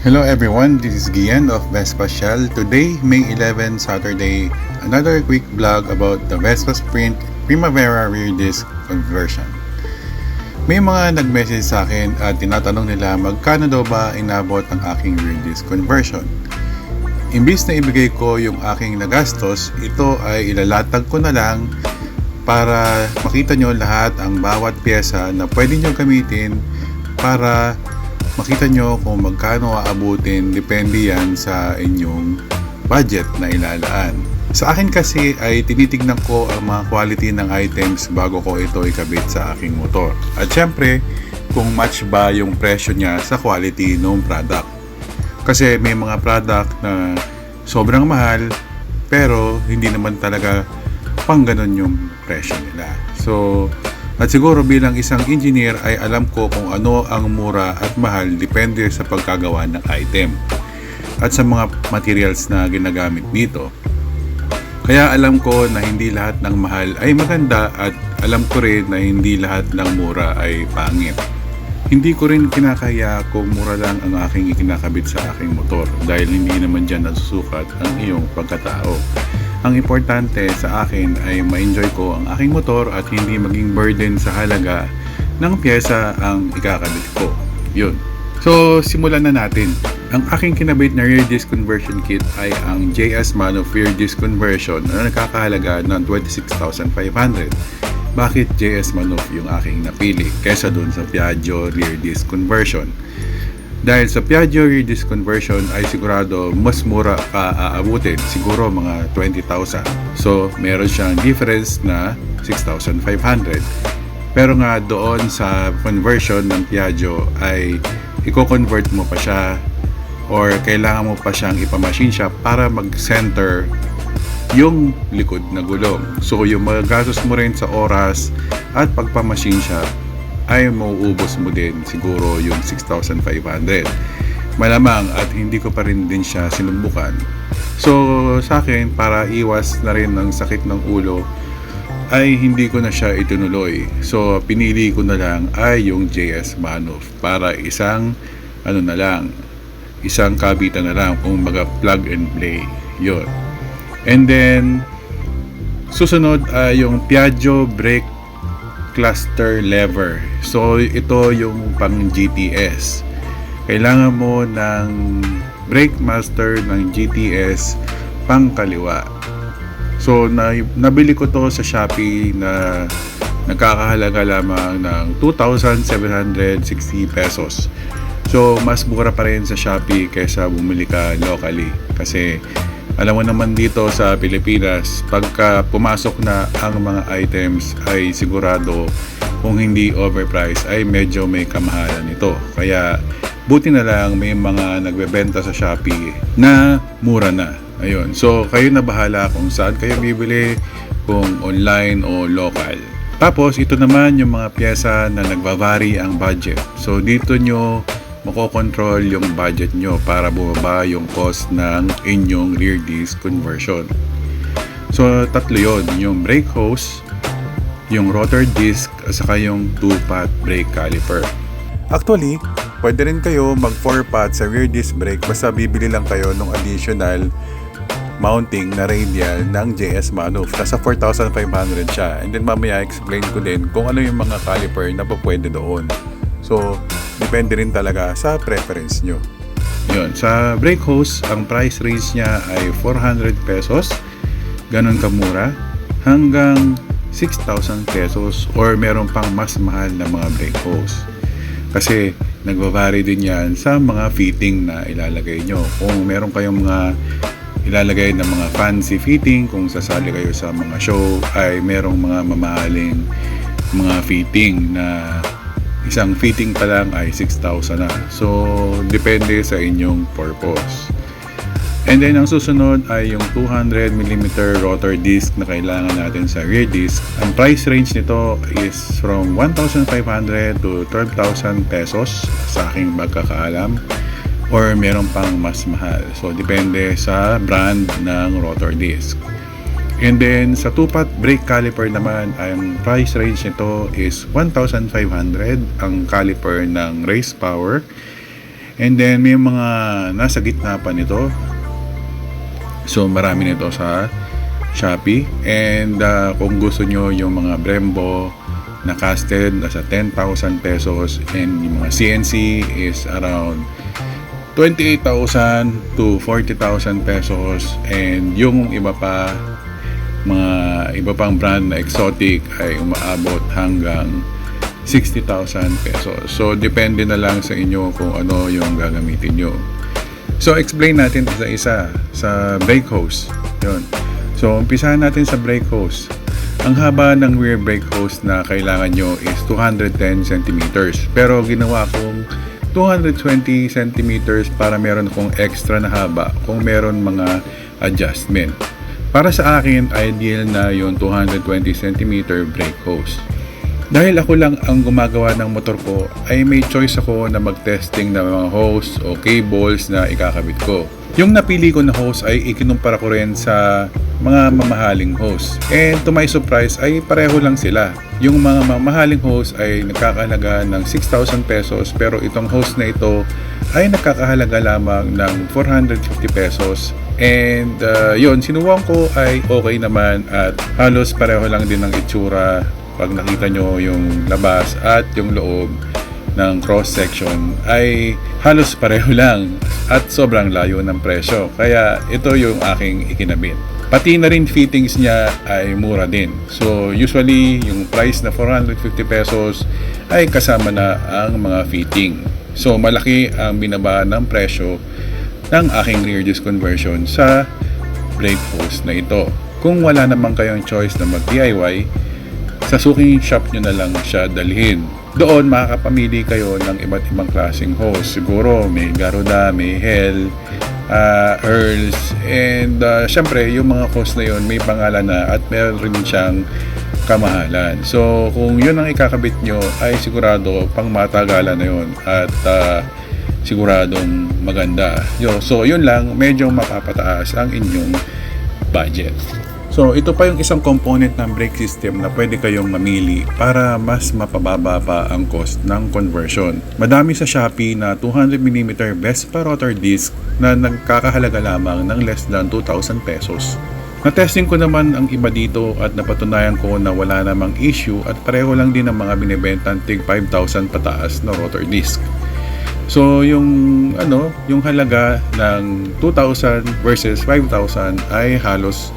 Hello everyone, this is Gian of Vespa Shell. Today, May 11, Saturday, another quick vlog about the Vespa Sprint Primavera rear disc conversion. May mga nag-message sa akin at tinatanong nila magkano daw ba inabot ang aking rear disc conversion. Imbis na ibigay ko yung aking nagastos, ito ay ilalatag ko na lang para makita nyo lahat ang bawat pyesa na pwede nyo gamitin para makita nyo kung magkano aabutin depende yan sa inyong budget na ilalaan. Sa akin kasi ay tinitignan ko ang mga quality ng items bago ko ito ikabit sa aking motor. At syempre, kung match ba yung presyo niya sa quality ng product. Kasi may mga product na sobrang mahal pero hindi naman talaga pang ganun yung presyo nila. So, at siguro bilang isang engineer ay alam ko kung ano ang mura at mahal depende sa pagkagawa ng item at sa mga materials na ginagamit dito. Kaya alam ko na hindi lahat ng mahal ay maganda at alam ko rin na hindi lahat ng mura ay pangit. Hindi ko rin kinakaya kung mura lang ang aking ikinakabit sa aking motor dahil hindi naman dyan nasusukat ang iyong pagkatao. Ang importante sa akin ay ma-enjoy ko ang aking motor at hindi maging burden sa halaga ng pyesa ang ikakabit ko. Yun. So, simulan na natin. Ang aking kinabit na rear disc conversion kit ay ang JS Manov rear disc conversion na nakakahalaga ng 26,500. Bakit JS Manov yung aking napili kesa dun sa Piaggio rear disc conversion? Dahil sa Piaggio rear disc conversion ay sigurado mas mura ka aabutin, siguro mga 20,000. So, meron siyang difference na 6,500. Pero nga doon sa conversion ng Piaggio ay i-convert mo pa siya or kailangan mo pa siyang ipamachine shop para mag-center yung likod na gulong. So, yung magagastos mo rin sa oras at pagpamachine shop ay mauubos mo din siguro yung 6,500. Malamang at hindi ko pa rin din siya sinubukan. So sa akin, para iwas na rin ng sakit ng ulo, ay hindi ko na siya itinuloy. So pinili ko na lang ay yung JS Manov para isang ano na lang, isang kabitan na lang kung maga plug and play. Yun. And then, susunod ay yung Piaggio brake cluster lever. So, ito yung pang GTS. Kailangan mo ng brake master ng GTS pang kaliwa. So, na, nabili ko to sa Shopee na nagkakahalaga lamang ng 2,760 pesos. So, mas mura pa rin sa Shopee kaysa bumili ka locally. Kasi, alam mo naman dito sa Pilipinas, pagka pumasok na ang mga items ay sigurado kung hindi overpriced ay medyo may kamahalan ito. Kaya buti na lang may mga nagbebenta sa Shopee na mura na. Ayun. So kayo na bahala kung saan kayo bibili, kung online o local. Tapos ito naman yung mga pyesa na nagbavari ang budget. So dito nyo makokontrol yung budget nyo para bumaba yung cost ng inyong rear disc conversion. So, tatlo yon Yung brake hose, yung rotor disc, at saka yung two-pot brake caliper. Actually, pwede rin kayo mag 4-pot sa rear disc brake basta bibili lang kayo ng additional mounting na radial ng JS Manuf. Nasa 4,500 siya. And then mamaya explain ko din kung ano yung mga caliper na pa pwede doon. So, depende rin talaga sa preference nyo. Yun, sa brake hose, ang price range niya ay 400 pesos. Ganon kamura. Hanggang 6,000 pesos or meron pang mas mahal na mga brake hose. Kasi nagbavari din yan sa mga fitting na ilalagay nyo. Kung meron kayong mga ilalagay ng mga fancy fitting, kung sasali kayo sa mga show, ay merong mga mamahaling mga fitting na isang fitting pa lang ay 6,000 na. So, depende sa inyong purpose. And then, ang susunod ay yung 200mm rotor disc na kailangan natin sa rear disc. Ang price range nito is from 1,500 to 12,000 pesos sa aking magkakaalam or meron pang mas mahal. So, depende sa brand ng rotor disc. And then, sa two-pot brake caliper naman, ang price range nito is 1,500 ang caliper ng race power. And then may mga nasa gitna pa nito. So marami nito sa Shopee. And uh, kung gusto nyo yung mga Brembo na casted, nasa 10,000 pesos. And yung mga CNC is around 28,000 to 40,000 pesos. And yung iba pa, mga iba pang brand na exotic ay umaabot hanggang 60,000 pesos. So, depende na lang sa inyo kung ano yung gagamitin nyo. So, explain natin sa isa sa brake hose. Yun. So, umpisahan natin sa brake hose. Ang haba ng rear brake hose na kailangan nyo is 210 centimeters. Pero ginawa kong 220 centimeters para meron akong extra na haba kung meron mga adjustment. Para sa akin, ideal na yung 220 cm brake hose. Dahil ako lang ang gumagawa ng motor ko, ay may choice ako na mag-testing ng mga hose o cables na ikakabit ko. Yung napili ko na hose ay ikinumpara ko rin sa mga mamahaling hose. And to my surprise ay pareho lang sila. Yung mga mamahaling hose ay nagkakahalaga ng 6,000 pesos pero itong hose na ito ay nagkakahalaga lamang ng 450 pesos. And uh, yun, sinuwang ko ay okay naman at halos pareho lang din ng itsura pag nakita nyo yung labas at yung loob ng cross section ay halos pareho lang at sobrang layo ng presyo. Kaya ito yung aking ikinabit. Pati na rin fittings niya ay mura din. So usually yung price na 450 pesos ay kasama na ang mga fitting. So malaki ang binaba ng presyo ng aking rear disc conversion sa brake hose na ito. Kung wala naman kayong choice na mag-DIY, sa suking shop nyo na lang siya dalhin. Doon makakapamili kayo ng iba't ibang klaseng hose. Siguro may Garuda, may Hell, uh, Earls, and uh, syempre yung mga hose na yon may pangalan na at meron rin siyang kamahalan. So kung yun ang ikakabit nyo ay sigurado pang matagalan na yun at uh, siguradong maganda. Yo, so yun lang, medyo mapapataas ang inyong budget. So, ito pa yung isang component ng brake system na pwede kayong mamili para mas mapababa pa ang cost ng conversion. Madami sa Shopee na 200mm Vespa rotor disc na nagkakahalaga lamang ng less than 2,000 pesos. Na-testing ko naman ang iba dito at napatunayan ko na wala namang issue at pareho lang din ang mga binibenta tig 5,000 pataas na rotor disc. So, yung ano, yung halaga ng 2,000 versus 5,000 ay halos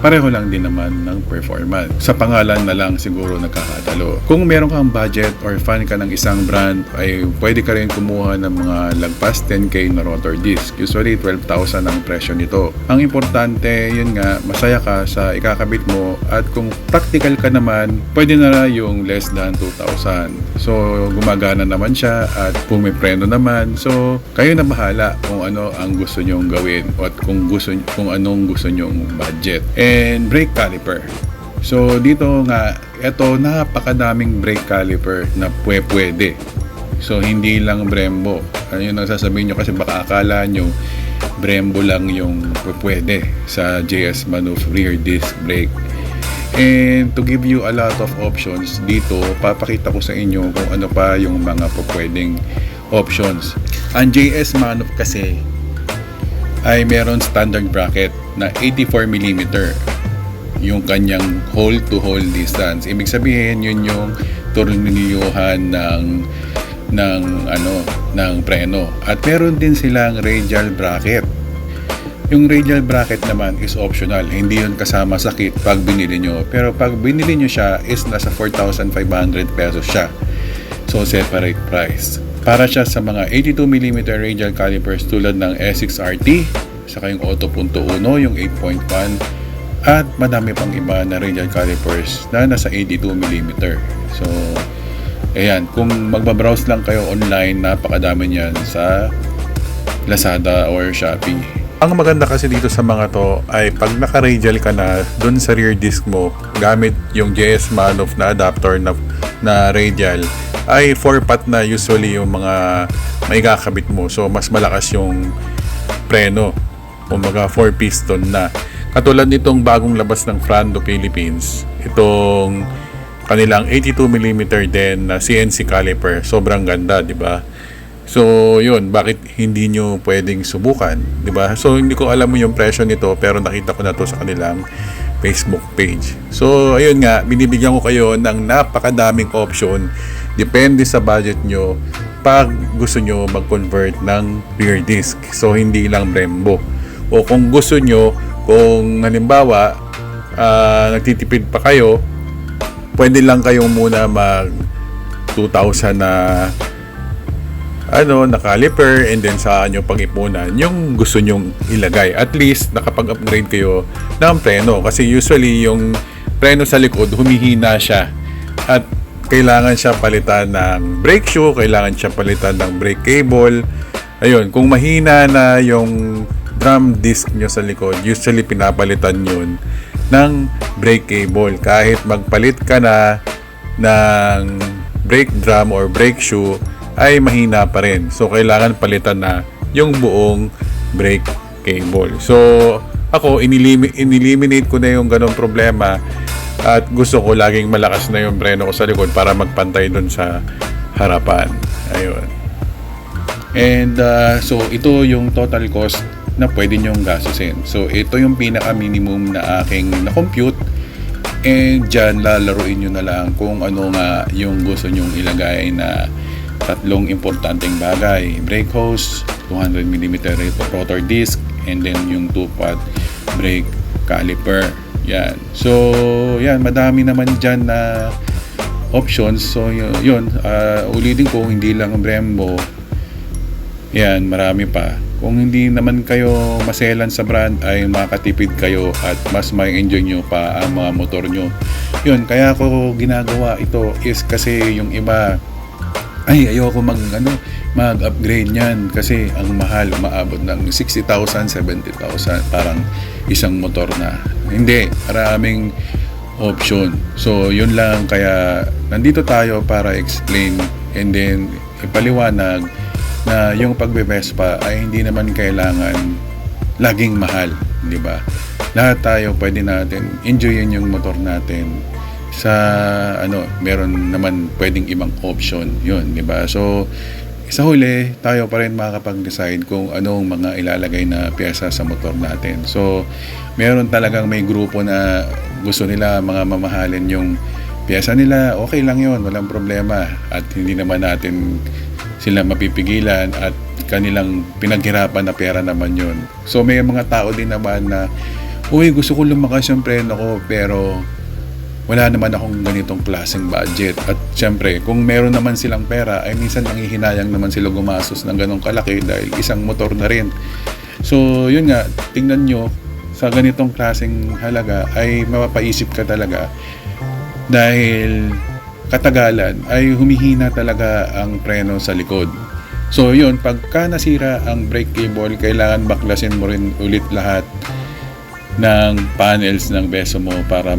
pareho lang din naman ng performance. Sa pangalan na lang siguro nagkakatalo. Kung meron kang budget or fan ka ng isang brand, ay pwede ka rin kumuha ng mga lagpas 10k na rotor disc. Usually 12,000 ang presyo nito. Ang importante, yun nga, masaya ka sa ikakabit mo at kung practical ka naman, pwede na yung less than 2,000. So, gumagana naman siya at kung may preno naman, so kayo na bahala kung ano ang gusto nyong gawin at kung gusto kung anong gusto nyong budget and brake caliper. So dito nga, ito napakadaming brake caliper na pwe pwede. So hindi lang Brembo. Ano yung nasasabihin nyo kasi baka akala nyo Brembo lang yung pwede sa JS Manuf rear disc brake. And to give you a lot of options dito, papakita ko sa inyo kung ano pa yung mga pwedeng options. Ang JS Manuf kasi ay meron standard bracket na 84mm yung kanyang hole to hole distance. Ibig sabihin, yun yung tornilyuhan ng ng ano ng preno. At meron din silang radial bracket. Yung radial bracket naman is optional. Hindi yun kasama sa kit pag binili nyo. Pero pag binili nyo siya is nasa 4,500 pesos siya. So separate price. Para siya sa mga 82mm radial calipers tulad ng S6RT, saka yung Auto.1, yung 8.1, at madami pang iba na radial calipers na nasa 82mm. So, ayan, kung magbabrowse lang kayo online, napakadami niyan sa Lazada or Shopee. Ang maganda kasi dito sa mga to ay pag naka-radial ka na dun sa rear disc mo gamit yung JS Manov na adapter na, na radial ay 4-pot na usually yung mga may kakabit mo. So, mas malakas yung preno. Umaga 4 piston na. Katulad nitong bagong labas ng Frando Philippines, itong kanilang 82mm din na CNC caliper. Sobrang ganda, di ba? So, yun, bakit hindi nyo pwedeng subukan, 'di ba? So, hindi ko alam mo yung presyo nito pero nakita ko na to sa kanilang Facebook page. So, ayun nga, binibigyan ko kayo ng napakadaming option depende sa budget nyo pag gusto nyo mag-convert ng rear disc. So, hindi lang Brembo. O kung gusto nyo, kung halimbawa, ah, nagtitipid pa kayo, pwede lang kayong muna mag 2,000 na ano, na caliper and then sa nyo pag-ipunan yung gusto nyong ilagay. At least nakapag-upgrade kayo ng preno kasi usually yung preno sa likod humihina siya at kailangan siya palitan ng brake shoe, kailangan siya palitan ng brake cable. Ayun, kung mahina na yung drum disc nyo sa likod, usually pinapalitan yun ng brake cable. Kahit magpalit ka na ng brake drum or brake shoe, ay mahina pa rin. So, kailangan palitan na yung buong brake cable. So, ako, inilimi- ineliminate ko na yung ganong problema at gusto ko laging malakas na yung preno ko sa likod para magpantay dun sa harapan. Ayun. And uh, so ito yung total cost na pwede nyong gastusin. So ito yung pinaka minimum na aking na-compute and dyan lalaruin nyo na lang kung ano nga yung gusto nyong ilagay na tatlong importanteng bagay. Brake hose, 200mm rotor disc, and then yung 2-pot brake caliper. Yan. So, yan, madami naman dyan na options. So, yun, uh, ulitin ko, hindi lang Brembo. Yan, marami pa. Kung hindi naman kayo maselan sa brand ay makatipid kayo at mas may enjoy nyo pa ang mga motor nyo. Yun, kaya ko ginagawa ito is kasi yung iba ay ayoko mag ano mag-upgrade niyan kasi ang mahal umaabot ng 60,000, 70,000 parang isang motor na. Hindi, maraming option. So, yun lang kaya nandito tayo para explain and then ipaliwanag na yung pagbe-Vespa ay hindi naman kailangan laging mahal, di ba? Lahat tayo pwede natin enjoyin yung motor natin sa ano, meron naman pwedeng ibang option, yun, di ba? So, sa huli, tayo pa rin makakapag-decide kung anong mga ilalagay na pyesa sa motor natin. So, meron talagang may grupo na gusto nila mga mamahalin yung pyesa nila, okay lang yon walang problema. At hindi naman natin sila mapipigilan at kanilang pinaghirapan na pera naman yon So, may mga tao din naman na, uy, gusto ko lumakas yung preno ko, pero wala naman akong ganitong klaseng budget. At syempre, kung meron naman silang pera, ay minsan nangihinayang naman sila gumastos ng ganong kalaki dahil isang motor na rin. So, yun nga, tingnan nyo, sa ganitong klaseng halaga ay mapapaisip ka talaga dahil katagalan ay humihina talaga ang preno sa likod. So yun, pagka nasira ang brake cable, kailangan baklasin mo rin ulit lahat ng panels ng beso mo para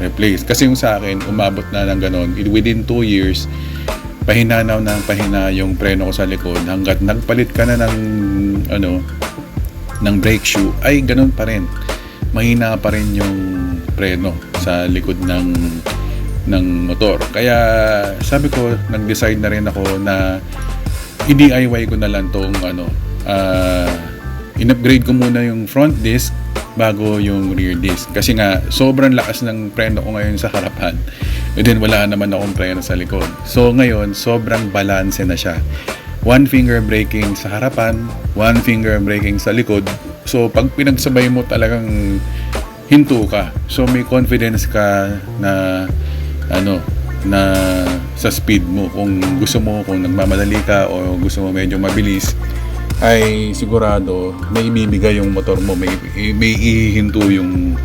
ma-replace. Kasi yung sa akin, umabot na ng ganon. Within 2 years, pahinanaw ng pahina yung preno ko sa likod hanggat nagpalit ka na ng ano ng brake shoe ay ganun pa rin mahina pa rin yung preno sa likod ng ng motor kaya sabi ko nag-decide na rin ako na i-DIY ko na lang tong ano uh, in-upgrade ko muna yung front disc bago yung rear disc. Kasi nga sobrang lakas ng preno ko ngayon sa harapan. And then wala naman akong preno sa likod. So ngayon sobrang balance na siya. One finger braking sa harapan one finger braking sa likod. So pag pinagsabay mo talagang hinto ka. So may confidence ka na ano na sa speed mo. Kung gusto mo kung nagmamadali ka o gusto mo medyo mabilis ay sigurado may ibibigay yung motor mo, may, may ihinto yung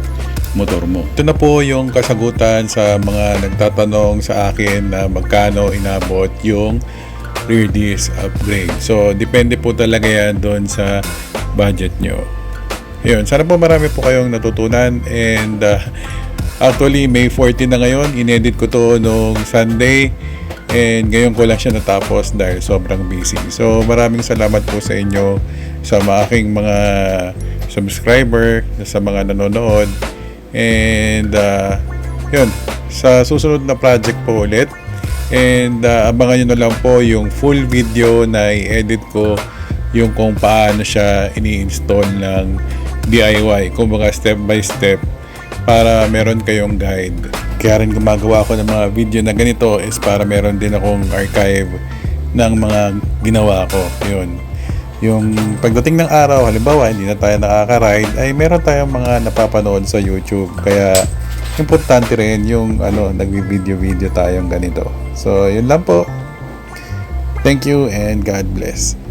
motor mo. Ito na po yung kasagutan sa mga nagtatanong sa akin na magkano inabot yung rear disc upgrade. So, depende po talaga yan doon sa budget nyo. Yun, sana po marami po kayong natutunan and uh, actually May 14 na ngayon, inedit ko to nung Sunday And ngayon ko lang siya natapos dahil sobrang busy. So maraming salamat po sa inyo sa mga aking mga subscriber, sa mga nanonood. And uh, yun, sa susunod na project po ulit And uh, abangan nyo na lang po yung full video na i-edit ko yung kung paano siya ini-install ng DIY. Kumbaga step by step para meron kayong guide. Kaya rin gumagawa ako ng mga video na ganito is para meron din akong archive ng mga ginawa ko. Yun. Yung pagdating ng araw, halimbawa hindi na tayo nakaka-ride, ay meron tayong mga napapanood sa YouTube. Kaya importante rin yung ano, nagbi-video-video tayong ganito. So, yun lang po. Thank you and God bless.